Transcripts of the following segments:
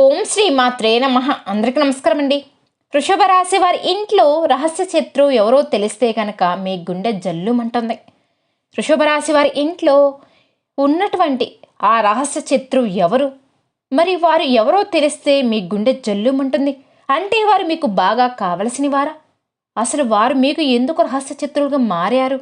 ఓం శ్రీ మాత్రే నమ. అందరికీ నమస్కారం అండి వృషభ రాశి వారి ఇంట్లో రహస్య శత్రువు ఎవరో తెలిస్తే కనుక మీ గుండె జల్లుమంటుంది. వృషభ రాశి వారి ఇంట్లో ఉన్నటువంటి ఆ రహస్య శత్రువు ఎవరు? మరి వారు ఎవరో తెలిస్తే మీ గుండె జల్లుమంటుంది. అంటే వారు మీకు బాగా కావలసిన వారా అసలు వారు మీకు ఎందుకు రహస్య శత్రువులుగా మారారు?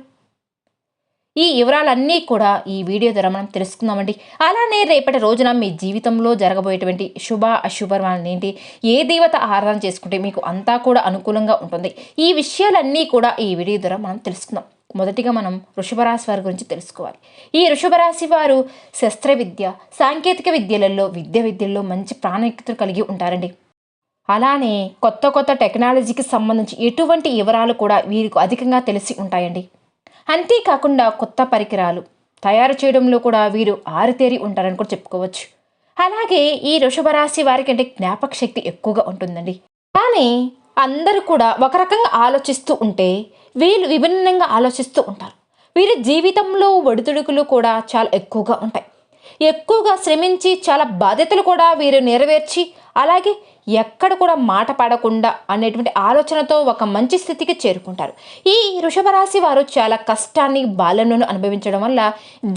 ఈ వివరాలన్నీ కూడా ఈ వీడియో ద్వారా మనం తెలుసుకుందామండి. అలానే రేపటి రోజున మీ జీవితంలో జరగబోయేటువంటి శుభ అశుభర్మాలను ఏంటి? ఏ దేవత ఆరాధన చేసుకుంటే మీకు అంతా కూడా అనుకూలంగా ఉంటుంది? ఈ విషయాలన్నీ కూడా ఈ వీడియో ద్వారా మనం తెలుసుకుందాం. మొదటిగా మనం వృషభరాశి వారి గురించి తెలుసుకోవాలి. ఈ వృషభరాశి వారు శస్త్ర విద్య సాంకేతిక విద్యలలో విద్య విద్యల్లో మంచి ప్రాణికతలు కలిగి ఉంటారండి. అలానే కొత్త కొత్త టెక్నాలజీకి సంబంధించి ఎటువంటి వివరాలు కూడా వీరికి అధికంగా తెలిసి ఉంటాయండి. అంతేకాకుండా కొత్త పరికరాలు. తయారు చేయడంలో కూడా వీరు ఆరితేరి ఉంటారని కూడా చెప్పుకోవచ్చు. అలాగే ఈ వృషభరాశి వారికంటే వారికి అంటే జ్ఞాపక శక్తి ఎక్కువగా ఉంటుందండి. కానీ అందరూ కూడా ఒక రకంగా ఆలోచిస్తూ ఉంటే వీళ్ళు విభిన్నంగా ఆలోచిస్తూ ఉంటారు. వీరి జీవితంలో ఒడిదుడుకులు కూడా చాలా ఎక్కువగా ఉంటాయి. ఎక్కువగా శ్రమించి చాలా బాధ్యతలు కూడా వీరు నెరవేర్చి అలాగే ఎక్కడ కూడా మాట పడకుండా అనేటువంటి ఆలోచనతో ఒక మంచి స్థితికి చేరుకుంటారు. ఈ వృషభ రాశి వారు చాలా కష్టాన్ని బాల్యంలోనూ అనుభవించడం వల్ల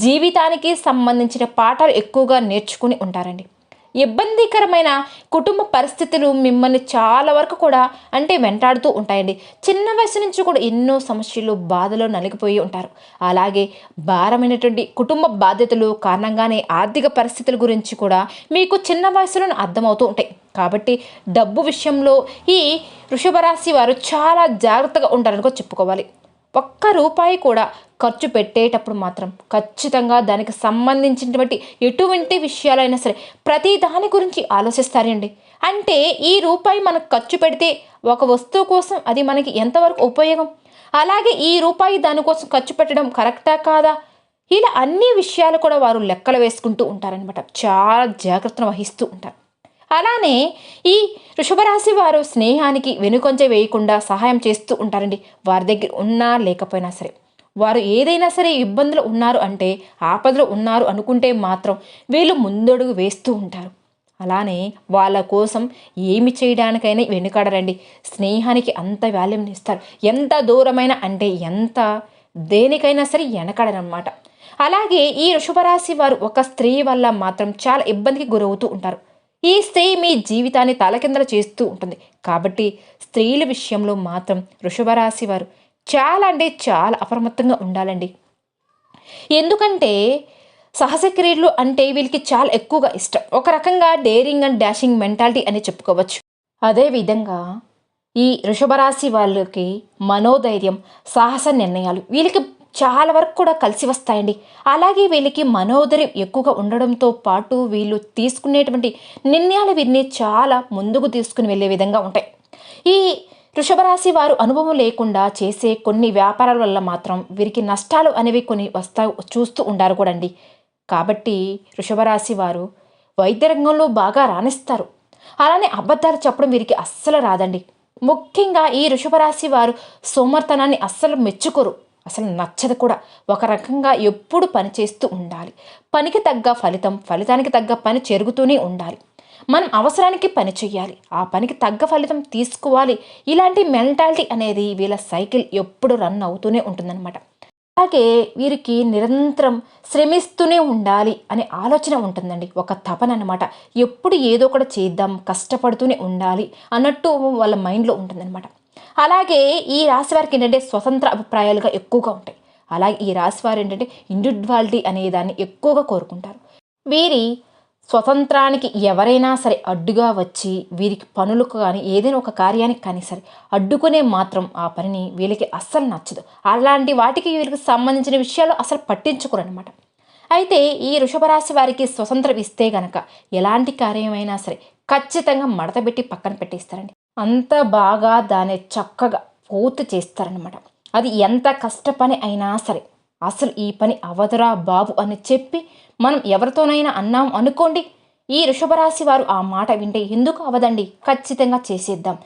జీవితానికి సంబంధించిన పాఠాలు ఎక్కువగా నేర్చుకుని ఉంటారండి. ఇబ్బందికరమైన కుటుంబ పరిస్థితులు మిమ్మల్ని చాలా వరకు కూడా అంటే వెంటాడుతూ ఉంటాయండి. చిన్న వయసు నుంచి కూడా ఎన్నో సమస్యలు బాధలో నలిగిపోయి ఉంటారు. అలాగే భారమైనటువంటి కుటుంబ బాధ్యతలు కారణంగానే ఆర్థిక పరిస్థితుల గురించి కూడా మీకు చిన్న వయసులో అర్థమవుతూ ఉంటాయి. కాబట్టి డబ్బు విషయంలో ఈ వృషభ రాశి వారు చాలా జాగ్రత్తగా ఉంటారని కూడా చెప్పుకోవాలి. ఒక్క రూపాయి కూడా ఖర్చు పెట్టేటప్పుడు మాత్రం ఖచ్చితంగా దానికి సంబంధించినటువంటి ఎటువంటి విషయాలైనా సరే ప్రతి దాని గురించి ఆలోచిస్తారండి. అంటే ఈ రూపాయి మనకు ఖర్చు పెడితే ఒక వస్తువు కోసం అది మనకి ఎంతవరకు ఉపయోగం? అలాగే ఈ రూపాయి దానికోసం ఖర్చు పెట్టడం కరెక్టా కాదా? ఇలా అన్ని విషయాలు కూడా వారు లెక్కలు వేసుకుంటూ ఉంటారనమాట చాలా జాగ్రత్తను వహిస్తూ ఉంటారు. అలానే ఈ వృషభరాశి వారు స్నేహానికి వెనుకొంచె వేయకుండా సహాయం చేస్తూ ఉంటారండి. వారి దగ్గర ఉన్నా లేకపోయినా సరే. వారు ఏదైనా సరే ఇబ్బందులు ఉన్నారు అంటే ఆపదలు ఉన్నారు అనుకుంటే మాత్రం వీళ్ళు ముందడుగు వేస్తూ ఉంటారు. అలానే వాళ్ళ కోసం ఏమి చేయడానికైనా వెనుకాడరండి. స్నేహానికి అంత వాల్యూమ్ ఇస్తారు. ఎంత దూరమైన అంటే ఎంత దేనికైనా సరే వెనకాడరనమాట అలాగే ఈ వృషభరాశి వారు ఒక స్త్రీ వల్ల మాత్రం చాలా ఇబ్బందికి గురవుతూ ఉంటారు. ఈ స్త్రీ మీ జీవితాన్ని తలకిందలు చేస్తూ ఉంటుంది. కాబట్టి స్త్రీల విషయంలో మాత్రం వృషభరాశి వారు చాలా అంటే చాలా అప్రమత్తంగా ఉండాలండి. ఎందుకంటే సహజక్రియలు అంటే వీళ్ళకి చాలా ఎక్కువగా ఇష్టం. ఒక రకంగా డేరింగ్ అండ్ డాషింగ్ మెంటాలిటీ అని చెప్పుకోవచ్చు. అదేవిధంగా ఈ వృషభరాశి వాళ్ళకి మనోధైర్యం సాహస నిర్ణయాలు వీళ్ళకి చాలా వరకు కూడా కలిసి వస్తాయండి. అలాగే వీళ్ళకి మనోధైర్యం ఎక్కువగా ఉండడంతో పాటు వీళ్ళు తీసుకునేటువంటి నిర్ణయాలు వీరిని చాలా ముందుకు తీసుకుని వెళ్ళే విధంగా ఉంటాయి. ఈ వృషభరాశి వారు అనుభవం లేకుండా చేసే కొన్ని వ్యాపారాల వల్ల మాత్రం వీరికి నష్టాలు అనేవి కొన్ని వస్తా చూస్తూ ఉండారు కూడా అండి కాబట్టి వృషభరాశి వారు వైద్య రంగంలో బాగా రాణిస్తారు. అలానే అబద్ధాలు చెప్పడం వీరికి అస్సలు రాదండి. ముఖ్యంగా ఈ వృషభరాశి వారు సోమర్తనాన్ని అస్సలు మెచ్చుకోరు. అసలు నచ్చదు కూడా. ఒక రకంగా ఎప్పుడు పని చేస్తూ ఉండాలి. పనికి తగ్గ ఫలితం ఫలితానికి తగ్గ పని జరుగుతూనే ఉండాలి. మనం అవసరానికి పని చేయాలి ఆ పనికి తగ్గ ఫలితం తీసుకోవాలి. ఇలాంటి మెంటాలిటీ అనేది వీళ్ళ సైకిల్ ఎప్పుడు రన్ అవుతూనే ఉంటుందన్నమాట. అలాగే వీరికి నిరంతరం శ్రమిస్తూనే ఉండాలి అనే ఆలోచన ఉంటుందండి. ఒక తపన అనమాట ఎప్పుడు ఏదో ఒకటి చేద్దాం కష్టపడుతూనే ఉండాలి అన్నట్టు వాళ్ళ మైండ్లో ఉంటుందన్నమాట. అలాగే ఈ రాశి వారికి ఏంటంటే స్వతంత్ర అభిప్రాయాలుగా ఎక్కువగా ఉంటాయి. అలాగే ఈ రాశి వారు ఏంటంటే ఇండివిజువాలిటీ అనే దాన్ని ఎక్కువగా కోరుకుంటారు. వీరి స్వతంత్రానికి ఎవరైనా సరే అడ్డుగా వచ్చి వీరికి పనులకు కానీ ఏదైనా ఒక కార్యానికి కానీ సరే అడ్డుకునే మాత్రం ఆ పనిని వీళ్ళకి అస్సలు నచ్చదు. అలాంటి వాటికి వీళ్ళకి సంబంధించిన విషయాలు అసలు పట్టించుకోరు అనమాట అయితే ఈ వృషభరాశి వారికి స్వతంత్రం ఇస్తే గనక ఎలాంటి కార్యమైనా సరే ఖచ్చితంగా మడతబెట్టి పక్కన పెట్టేస్తారండి. అంత బాగా దాన్ని చక్కగా పూర్తి చేస్తారనమాట అది ఎంత కష్టపని అయినా సరే అసలు ఈ పని అవదురా బాబు అని చెప్పి మనం ఎవరితోనైనా అన్నాం అనుకోండి ఈ వృషభరాశి వారు ఆ మాట వింటే ఎందుకు అవదండి? ఖచ్చితంగా చేసేద్దాం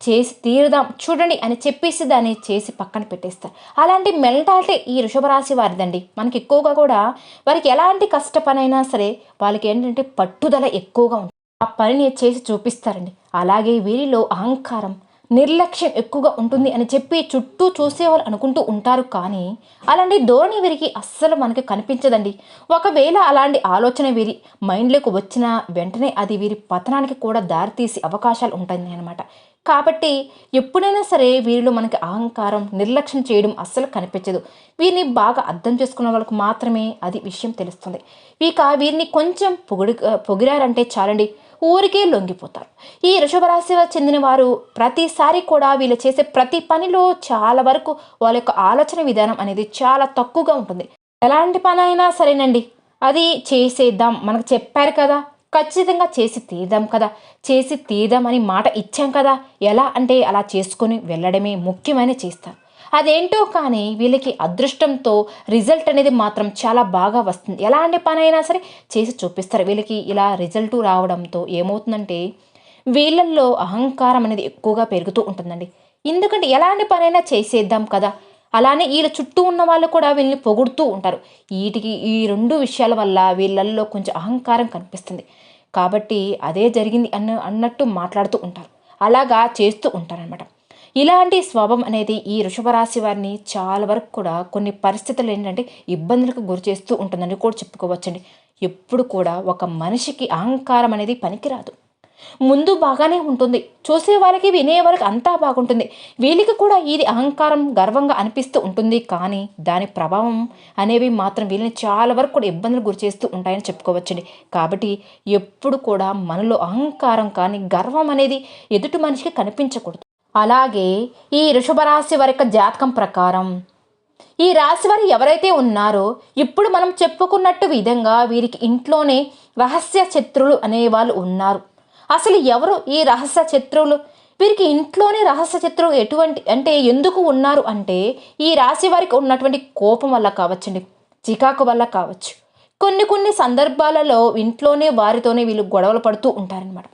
చేసి తీరుదాం చూడండి అని చెప్పేసి దాన్ని చేసి పక్కన పెట్టేస్తారు. అలాంటి మెంటాలిటీ ఈ వృషభరాశి వారిదండి. మనకి ఎక్కువగా కూడా వారికి ఎలాంటి కష్టపనైనా సరే వాళ్ళకి ఏంటంటే పట్టుదల ఎక్కువగా ఉంటుంది ఆ పనిని చేసి చూపిస్తారండి. అలాగే వీరిలో అహంకారం నిర్లక్ష్యం ఎక్కువగా ఉంటుంది అని చెప్పి చుట్టూ చూసేవాళ్ళు అనుకుంటూ ఉంటారు కానీ అలాంటి ధోరణి వీరికి అస్సలు మనకి కనిపించదండి. ఒకవేళ అలాంటి ఆలోచన వీరి మైండ్లోకి వచ్చిన వెంటనే అది వీరి పతనానికి కూడా దారితీసే అవకాశాలు ఉంటాయి అనమాట కాబట్టి ఎప్పుడైనా సరే వీరిలో మనకి అహంకారం నిర్లక్ష్యం చేయడం అస్సలు కనిపించదు. వీరిని బాగా అర్థం చేసుకున్న వాళ్ళకు మాత్రమే అది విషయం తెలుస్తుంది. ఇక వీరిని కొంచెం పొగిడి పొగిరారంటే చాలండి ఊరికే లొంగిపోతారు. ఈ వృషభరాశి చెందిన వారు ప్రతిసారి కూడా వీళ్ళు చేసే ప్రతి పనిలో చాలా వరకు వాళ్ళ యొక్క ఆలోచన విధానం అనేది చాలా తక్కువగా ఉంటుంది. ఎలాంటి పని అయినా సరేనండి అది చేసేద్దాం. మనకు చెప్పారు కదా ఖచ్చితంగా చేసి తీద్దాం కదా. చేసి తీద్దామని మాట ఇచ్చాం కదా. ఎలా అంటే అలా చేసుకొని వెళ్ళడమే ముఖ్యమైన చేస్తారు అదేంటో కానీ వీళ్ళకి అదృష్టంతో రిజల్ట్ అనేది మాత్రం చాలా బాగా వస్తుంది. ఎలాంటి పని అయినా సరే చేసి చూపిస్తారు. వీళ్ళకి ఇలా రిజల్ట్ రావడంతో ఏమవుతుందంటే వీళ్ళల్లో అహంకారం అనేది ఎక్కువగా పెరుగుతూ ఉంటుందండి. ఎందుకంటే ఎలాంటి పనైనా చేసేద్దాం కదా. అలానే వీళ్ళ చుట్టూ ఉన్న వాళ్ళు కూడా వీళ్ళని పొగుడుతూ ఉంటారు. వీటికి ఈ రెండు విషయాల వల్ల వీళ్ళల్లో కొంచెం అహంకారం కనిపిస్తుంది. కాబట్టి అదే జరిగింది అన్న అన్నట్టు మాట్లాడుతూ ఉంటారు. అలాగా చేస్తూ ఉంటారనమాట ఇలాంటి స్వభావం అనేది ఈ వృషభరాశి వారిని చాలా వరకు కూడా కొన్ని పరిస్థితులు ఏంటంటే ఇబ్బందులకు గురి చేస్తూ ఉంటుందని కూడా చెప్పుకోవచ్చండి. ఎప్పుడు కూడా ఒక మనిషికి అహంకారం అనేది పనికిరాదు. ముందు బాగానే ఉంటుంది. చూసేవారికి వినేవారికి వినే అంతా బాగుంటుంది. వీళ్ళకి కూడా ఇది అహంకారం గర్వంగా అనిపిస్తూ ఉంటుంది. కానీ దాని ప్రభావం అనేవి మాత్రం వీళ్ళని చాలా వరకు కూడా ఇబ్బందులు గురి చేస్తూ ఉంటాయని చెప్పుకోవచ్చండి. కాబట్టి ఎప్పుడు కూడా మనలో అహంకారం కానీ గర్వం అనేది ఎదుటి మనిషికి కనిపించకూడదు. అలాగే ఈ వృషభరాశి వారి యొక్క జాతకం ప్రకారం ఈ రాశి వారు ఎవరైతే ఉన్నారో ఇప్పుడు మనం చెప్పుకున్నట్టు విధంగా వీరికి ఇంట్లోనే రహస్య శత్రులు అనేవాళ్ళు ఉన్నారు. అసలు ఎవరు ఈ రహస్య శత్రువులు? వీరికి ఇంట్లోనే రహస్య శత్రువు ఎటువంటి అంటే ఎందుకు ఉన్నారు అంటే ఈ రాశి వారికి ఉన్నటువంటి కోపం వల్ల కావచ్చండి చికాకు వల్ల కావచ్చు. కొన్ని కొన్ని సందర్భాలలో ఇంట్లోనే వారితోనే వీళ్ళు గొడవలు పడుతూ ఉంటారనమాట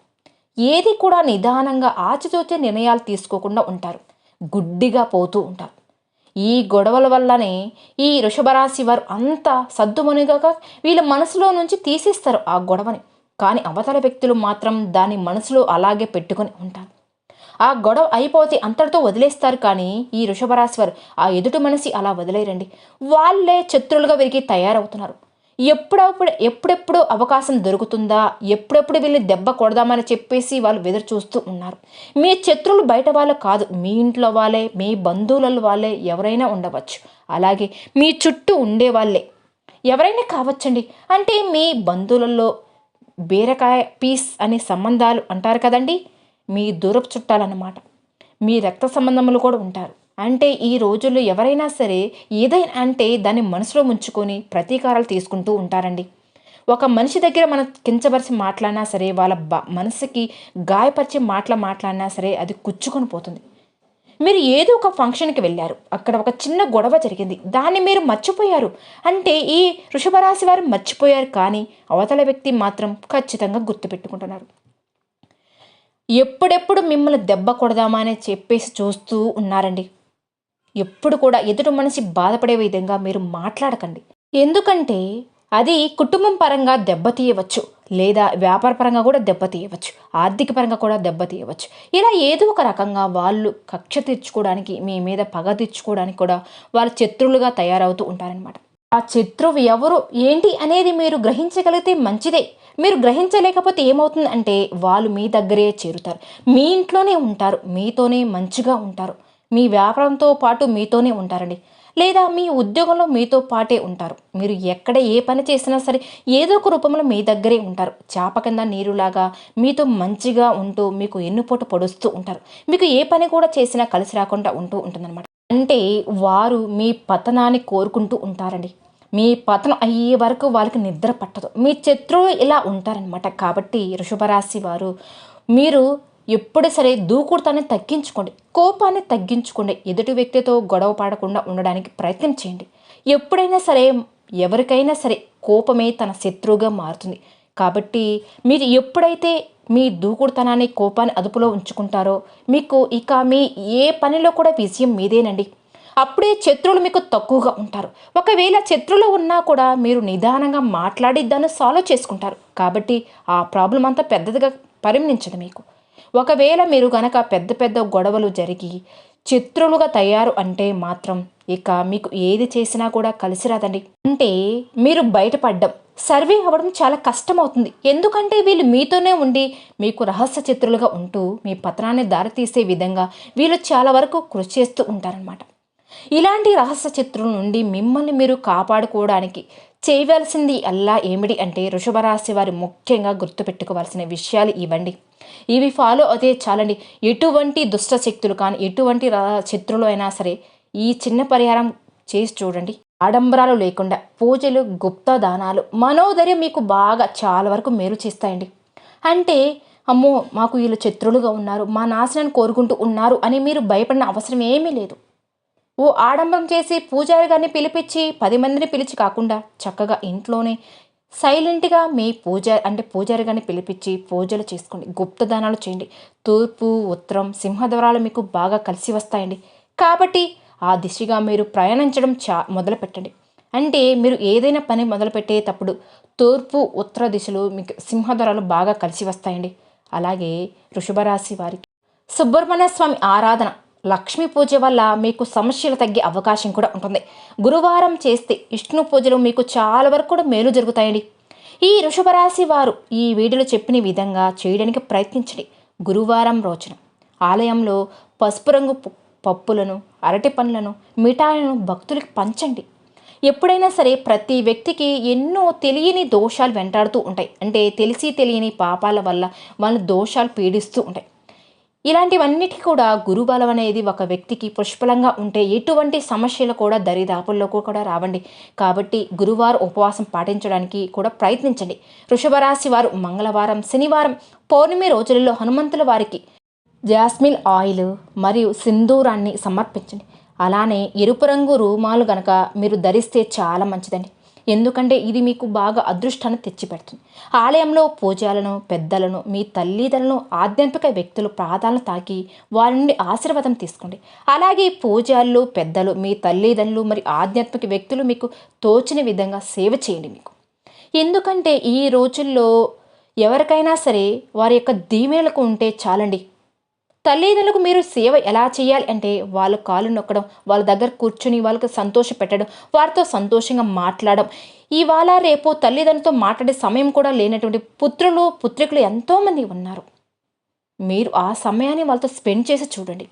ఏది కూడా నిదానంగా ఆచితూచే నిర్ణయాలు తీసుకోకుండా ఉంటారు గుడ్డిగా పోతూ ఉంటారు. ఈ గొడవల వల్లనే ఈ వృషభరాశి వారు అంత సద్దుమనుగా వీళ్ళ మనసులో నుంచి తీసేస్తారు ఆ గొడవని. కానీ అవతల వ్యక్తులు మాత్రం దాని మనసులో అలాగే పెట్టుకొని ఉంటారు. ఆ గొడవ అయిపోతే అంతటితో వదిలేస్తారు కానీ ఈ వృషభరాశి వారు ఆ ఎదుటి మనిషి అలా వదిలేరండి. వాళ్ళే శత్రులుగా వీరికి తయారవుతున్నారు. ఎప్పుడప్పుడు ఎప్పుడెప్పుడు అవకాశం దొరుకుతుందా ఎప్పుడెప్పుడు వీళ్ళని దెబ్బ కొడదామని చెప్పేసి వాళ్ళు వెదురు చూస్తూ ఉన్నారు. మీ శత్రువులు బయట వాళ్ళు కాదు మీ ఇంట్లో వాళ్ళే మీ బంధువుల వాళ్ళే ఎవరైనా ఉండవచ్చు. అలాగే మీ చుట్టూ ఉండే వాళ్ళే. ఎవరైనా కావచ్చండి. అంటే మీ బంధువులలో బీరకాయ పీస్ అనే సంబంధాలు అంటారు కదండి? మీ దూరపు చుట్టాలన్నమాట. మీ రక్త సంబంధములు కూడా ఉంటారు. అంటే ఈ రోజుల్లో ఎవరైనా సరే ఏదైనా అంటే దాన్ని మనసులో ఉంచుకొని ప్రతీకారాలు తీసుకుంటూ ఉంటారండి. ఒక మనిషి దగ్గర మనం కించపరిచి మాట్లాడినా సరే వాళ్ళ బ మనసుకి గాయపరిచి మాటలు మాట్లాడినా సరే అది కుచ్చుకొని పోతుంది. మీరు ఏదో ఒక ఫంక్షన్కి వెళ్ళారు. అక్కడ ఒక చిన్న గొడవ జరిగింది. దాన్ని మీరు మర్చిపోయారు. అంటే ఈ వృషభరాశి వారు మర్చిపోయారు కానీ అవతల వ్యక్తి మాత్రం ఖచ్చితంగా గుర్తుపెట్టుకుంటున్నారు ఎప్పుడెప్పుడు మిమ్మల్ని దెబ్బ కొడదామా అని చెప్పేసి చూస్తూ ఉన్నారండి. ఎప్పుడు కూడా ఎదుటి మనిషి బాధపడే విధంగా మీరు మాట్లాడకండి. ఎందుకంటే అది కుటుంబం పరంగా దెబ్బతీయవచ్చు లేదా వ్యాపార పరంగా కూడా దెబ్బతీయవచ్చు ఆర్థిక పరంగా కూడా దెబ్బతీయవచ్చు. ఇలా ఏదో ఒక రకంగా వాళ్ళు కక్ష తీర్చుకోవడానికి మీ మీద పగ తీర్చుకోవడానికి కూడా వాళ్ళు శత్రువులుగా తయారవుతూ ఉంటారనమాట ఆ శత్రువు ఎవరు ఏంటి అనేది మీరు గ్రహించగలిగితే మంచిదే. మీరు గ్రహించలేకపోతే ఏమవుతుంది అంటే వాళ్ళు మీ దగ్గరే చేరుతారు. మీ ఇంట్లోనే ఉంటారు మీతోనే మంచిగా ఉంటారు. మీ వ్యాపారంతో పాటు మీతోనే ఉంటారండి. లేదా మీ ఉద్యోగంలో మీతో పాటే ఉంటారు. మీరు ఎక్కడ ఏ పని చేసినా సరే ఏదో ఒక రూపంలో మీ దగ్గరే ఉంటారు. చేప కింద నీరులాగా మీతో మంచిగా ఉంటూ మీకు ఎన్నుపోటు పొడుస్తూ ఉంటారు. మీకు ఏ పని కూడా చేసినా కలిసి రాకుండా ఉంటూ ఉంటుందన్నమాట. అంటే వారు మీ పతనాన్ని కోరుకుంటూ ఉంటారండి. మీ పతనం అయ్యే వరకు వాళ్ళకి నిద్ర పట్టదు. మీ శత్రువు ఇలా ఉంటారనమాట కాబట్టి వృషభరాశి వారు మీరు ఎప్పుడు సరే దూకుడుతాన్ని తగ్గించుకోండి కోపాన్ని తగ్గించుకోండి ఎదుటి వ్యక్తితో గొడవ పడకుండా ఉండడానికి ప్రయత్నం చేయండి. ఎప్పుడైనా సరే ఎవరికైనా సరే కోపమే తన శత్రువుగా మారుతుంది. కాబట్టి మీరు ఎప్పుడైతే మీ దూకుడుతనాన్ని కోపాన్ని అదుపులో ఉంచుకుంటారో మీకు ఇక మీ ఏ పనిలో కూడా విజయం మీదేనండి. అప్పుడే శత్రువులు మీకు తక్కువగా ఉంటారు. ఒకవేళ శత్రువులు ఉన్నా కూడా మీరు నిదానంగా మాట్లాడి దాన్ని సాల్వ్ చేసుకుంటారు. కాబట్టి ఆ ప్రాబ్లం అంతా పెద్దదిగా పరిగణించదు మీకు. ఒకవేళ మీరు గనక పెద్ద పెద్ద గొడవలు జరిగి చిత్రులుగా తయారు అంటే మాత్రం ఇక మీకు ఏది చేసినా కూడా కలిసి రాదండి. అంటే మీరు బయటపడ్డం సర్వే అవ్వడం చాలా కష్టం అవుతుంది ఎందుకంటే వీళ్ళు మీతోనే ఉండి మీకు రహస్య చిత్రులుగా ఉంటూ మీ పత్రాన్ని దారితీసే విధంగా వీళ్ళు చాలా వరకు కృషి చేస్తూ ఉంటారనమాట ఇలాంటి రహస్య చిత్రుల నుండి మిమ్మల్ని మీరు కాపాడుకోవడానికి చేయవలసింది అల్లా ఏమిటి అంటే వృషభరాశి వారి ముఖ్యంగా గుర్తుపెట్టుకోవాల్సిన విషయాలు ఇవ్వండి. ఇవి ఫాలో అయితే చాలండి. ఎటువంటి దుష్ట శక్తులు కానీ ఎటువంటి శత్రులు అయినా సరే ఈ చిన్న పరిహారం చేసి చూడండి. ఆడంబరాలు లేకుండా పూజలు గుప్త దానాలు మనోధైర్యం మీకు బాగా చాలా వరకు మేలు చేస్తాయండి. అంటే అమ్మో మాకు వీళ్ళు శత్రులుగా ఉన్నారు మా నాశనాన్ని కోరుకుంటూ ఉన్నారు అని మీరు భయపడిన అవసరం ఏమీ లేదు. ఓ ఆడంబరం చేసి పూజారి గారిని పిలిపించి పది మందిని పిలిచి కాకుండా చక్కగా ఇంట్లోనే సైలెంట్గా మీ పూజ అంటే పూజారి గారిని పిలిపించి పూజలు చేసుకోండి. గుప్తదానాలు చేయండి. తూర్పు ఉత్తరం సింహద్వారాలు మీకు బాగా కలిసి వస్తాయండి. కాబట్టి ఆ దిశగా మీరు ప్రయాణించడం చా మొదలు పెట్టండి. అంటే మీరు ఏదైనా పని మొదలుపెట్టేటప్పుడు తూర్పు ఉత్తర దిశలు మీకు సింహద్వారాలు బాగా కలిసి వస్తాయండి. అలాగే వృషభరాశి వారికి. సుబ్రహ్మణ్య స్వామి ఆరాధన. లక్ష్మీ పూజ వల్ల మీకు సమస్యలు తగ్గే అవకాశం కూడా ఉంటుంది. గురువారం చేస్తే విష్ణు పూజలు మీకు చాలా వరకు కూడా మేలు జరుగుతాయండి. ఈ వృషభరాశి వారు ఈ వీడియోలో చెప్పిన విధంగా చేయడానికి ప్రయత్నించండి. గురువారం రోజున ఆలయంలో పసుపు రంగు పప్పులను అరటి పండ్లను మిఠాయిలను భక్తులకు పంచండి. ఎప్పుడైనా సరే ప్రతి వ్యక్తికి ఎన్నో తెలియని దోషాలు వెంటాడుతూ ఉంటాయి. అంటే తెలిసి తెలియని పాపాల వల్ల వాళ్ళ దోషాలు పీడిస్తూ ఉంటాయి. ఇలాంటివన్నిటి కూడా గురుబలం అనేది ఒక వ్యక్తికి పుష్పలంగా ఉంటే ఎటువంటి సమస్యలు కూడా దరిదాపుల్లోకి కూడా రావండి. కాబట్టి గురువారు ఉపవాసం పాటించడానికి కూడా ప్రయత్నించండి. వృషభరాశి వారు మంగళవారం శనివారం పౌర్ణమి రోజులలో హనుమంతుల వారికి జాస్మిన్ ఆయిల్ మరియు సింధూరాన్ని సమర్పించండి. అలానే ఎరుపు రంగు రూమాలు గనక మీరు ధరిస్తే చాలా మంచిదండి. ఎందుకంటే ఇది మీకు బాగా అదృష్టాన్ని తెచ్చిపెడుతుంది. ఆలయంలో పూజలను పెద్దలను మీ తల్లిదండ్రులను ఆధ్యాత్మిక వ్యక్తులు ప్రాధాన్యత తాకి వారి నుండి ఆశీర్వాదం తీసుకోండి. అలాగే పూజలు పెద్దలు మీ తల్లిదండ్రులు మరి ఆధ్యాత్మిక వ్యక్తులు మీకు తోచిన విధంగా సేవ చేయండి మీకు. ఎందుకంటే ఈ రోజుల్లో ఎవరికైనా సరే వారి యొక్క దీవెనలకు ఉంటే చాలండి. తల్లిదండ్రులకు మీరు సేవ ఎలా చేయాలి అంటే వాళ్ళ కాళ్ళు నొక్కడం వాళ్ళ దగ్గర కూర్చుని వాళ్ళకి సంతోష పెట్టడం వారితో సంతోషంగా మాట్లాడడం. ఇవాళ రేపు తల్లిదండ్రులతో మాట్లాడే సమయం కూడా లేనటువంటి పుత్రులు పుత్రికలు ఎంతోమంది ఉన్నారు. మీరు ఆ సమయాన్ని వాళ్ళతో స్పెండ్ చేసి చూడండి.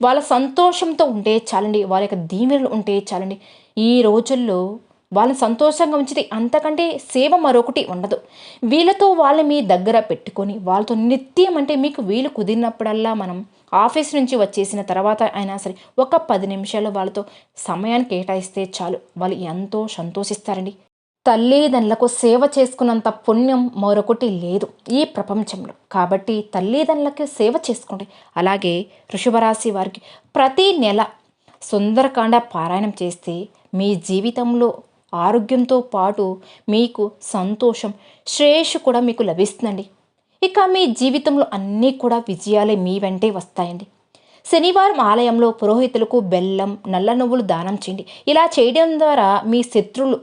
వాళ్ళ సంతోషంతో ఉంటే చాలండి వాళ్ళ యొక్క దీవెనలు ఉంటే చాలండి. ఈ రోజుల్లో వాళ్ళని సంతోషంగా ఉంచితే అంతకంటే సేవ మరొకటి ఉండదు. వీళ్ళతో వాళ్ళ మీ దగ్గర పెట్టుకొని వాళ్ళతో నిత్యం అంటే మీకు వీలు కుదిరినప్పుడల్లా మనం ఆఫీస్ నుంచి వచ్చేసిన తర్వాత అయినా సరే ఒక పది నిమిషాలు వాళ్ళతో సమయాన్ని కేటాయిస్తే చాలు. వాళ్ళు ఎంతో సంతోషిస్తారండి. తల్లిదండ్రులకు సేవ చేసుకున్నంత పుణ్యం మరొకటి లేదు ఈ ప్రపంచంలో. కాబట్టి తల్లిదండ్రులకు సేవ చేసుకోండి. అలాగే ఋషభరాశి వారికి ప్రతి నెల సుందరకాండ పారాయణం చేస్తే మీ జీవితంలో ఆరోగ్యంతో పాటు మీకు సంతోషం శ్రేయస్సు కూడా మీకు లభిస్తుందండి. ఇక మీ జీవితంలో అన్నీ కూడా విజయాలే మీ వెంటే వస్తాయండి. శనివారం ఆలయంలో పురోహితులకు బెల్లం నల్ల నువ్వులు దానం చేయండి. ఇలా చేయడం ద్వారా మీ శత్రువులు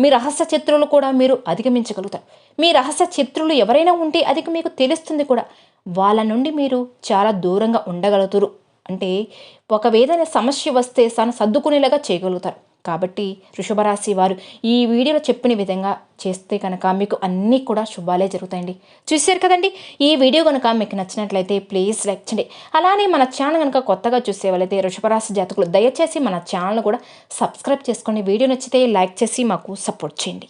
మీ రహస్య శత్రువులు కూడా మీరు అధిగమించగలుగుతారు. మీ రహస్య శత్రువులు ఎవరైనా ఉంటే అది మీకు తెలుస్తుంది కూడా. వాళ్ళ నుండి మీరు చాలా దూరంగా ఉండగలుగుతారు. అంటే ఒక ఏదైనా సమస్య వస్తే తను సర్దుకునేలాగా చేయగలుగుతారు. కాబట్టి వృషభరాశి వారు ఈ వీడియోలో చెప్పిన విధంగా చేస్తే కనుక మీకు అన్నీ కూడా శుభాలే జరుగుతాయండి. చూశారు కదండి? ఈ వీడియో కనుక మీకు నచ్చినట్లయితే ప్లీజ్ లైక్ చేయండి. అలానే మన ఛానల్ కనుక కొత్తగా చూసే వాళ్ళైతే వృషభరాశి జాతకులు దయచేసి మన ఛానల్ కూడా సబ్స్క్రైబ్ చేసుకోండి వీడియో నచ్చితే లైక్ చేసి మాకు సపోర్ట్ చేయండి.